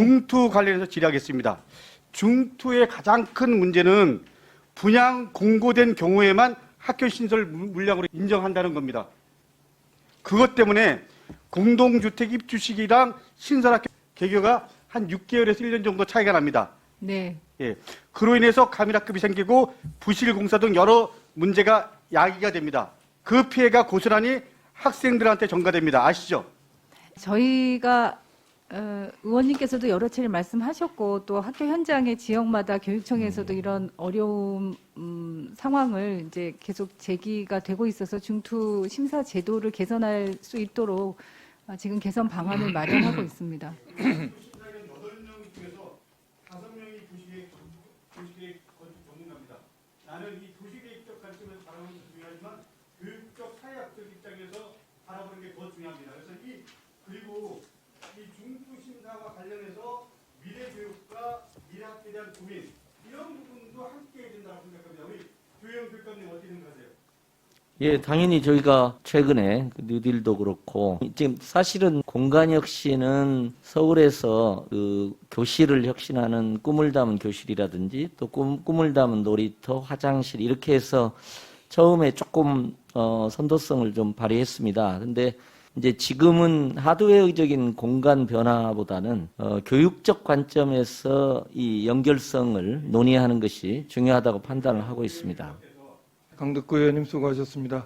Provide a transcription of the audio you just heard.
중투 관련해서 질의하겠습니다. 중투의 가장 큰 문제는 분양 공고된 경우에만 학교 신설 물- 물량으로 인정한다는 겁니다. 그것 때문에 공동주택 입주 시기랑 신설학교 개교가 한 6개월에서 1년 정도 차이가 납니다. 네. 예. 그로 인해서 가밀학급이 생기고 부실 공사 등 여러 문제가 야기가 됩니다. 그 피해가 고스란히 학생들한테 전가됩니다. 아시죠? 저희가 어, 의원님께서도 여러 차례 말씀하셨고 또 학교 현장의 지역마다 교육청에서도 이런 어려운 음, 상황을 이제 계속 제기가 되고 있어서 중투 심사 제도를 개선할 수 있도록 어, 지금 개선 방안을 마련하고 있습니다. 신사위원 8명 중에서 5명이 도시계획, 도시계획 건축 전문가입니다. 나는 이 도시계획적 관점에서 바라보는 게 중요하지만 교육적 사회학적 입장에서 바라보는 게 더 중요합니다. 그래서 이 그리고 이 중투 심사와 관련해서 미래 교육과 미래 학교에 대한 고민 이런 부분도 함께 해야 된다고 생각합니다. 우리 조영 교육감님 어떻게 생각하세요? 예, 당연히 저희가 최근에 그 뉴딜도 그렇고 지금 사실은 공간 혁신은 서울에서 그 교실을 혁신하는 꿈을 담은 교실이라든지 또 꿈, 꿈을 담은 놀이터, 화장실 이렇게 해서 처음에 조금 어, 선도성을 좀 발휘했습니다. 근데 이제 지금은 하드웨어적인 공간 변화보다는 어, 교육적 관점에서 이 연결성을 논의하는 것이 중요하다고 판단을 하고 있습니다. 강덕구 의원님 수고하셨습니다.